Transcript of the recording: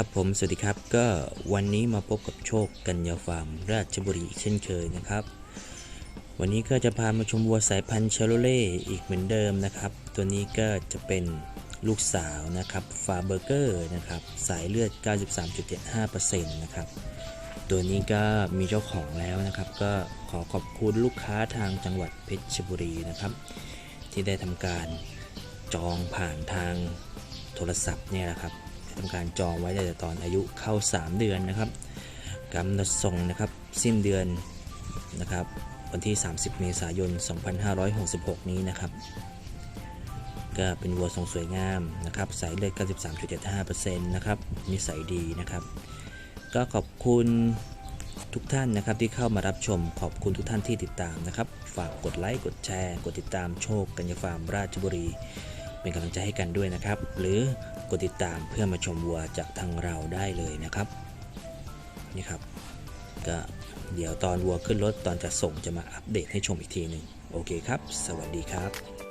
ครับผมสวัสดีครับก็วันนี้มาพบกับโชคกัญญาฟาร์มราชบุรีเช่นเคยนะครับ วันนี้ก็จะพามาชมวัวสายพันธุ์ชาโลเล่อีกเหมือนเดิมนะครับ ตัวนี้ก็จะเป็นลูกสาวนะครับฟาเบอร์เกอร์นะครับสายเลือด 93.75%นะครับตัวนี้ก็มีเจ้าของแล้วนะครับ ก็ขอขอบคุณลูกค้าทางจังหวัดเพชรบุรีนะครับ ที่ได้ทำการจองผ่านทางโทรศัพท์เนี่ยนะครับ ทำการจองไว้ตั้งแต่ตอนอายุเข้า 3 เดือนนะครับกำหนดส่งนะครับสิ้นเดือนนะครับวันที่ 30 เมษายน 2566 นี้นะครับ ก็เป็นวัวทรงสวยงามนะครับสายเลือด 93.75%นะครับนิสัยดีนะครับ ก็ขอบคุณทุกท่านนะครับที่เข้ามารับชมขอบคุณทุกท่านที่ติดตามนะครับ ฝากกดไลค์กดแชร์ กดติดตามโชคกัญญาฟาร์มราชบุรี เป็นกำลังใจให้กันด้วยนะครับ หรือกดติดตามเพื่อมาชมวัวจากทางเราได้เลยนะครับนี่ครับก็เดี๋ยวตอนวัวขึ้นรถตอนจะส่งจะมาอัปเดตให้ชมอีกทีหนึ่งโอเคครับ สวัสดีครับ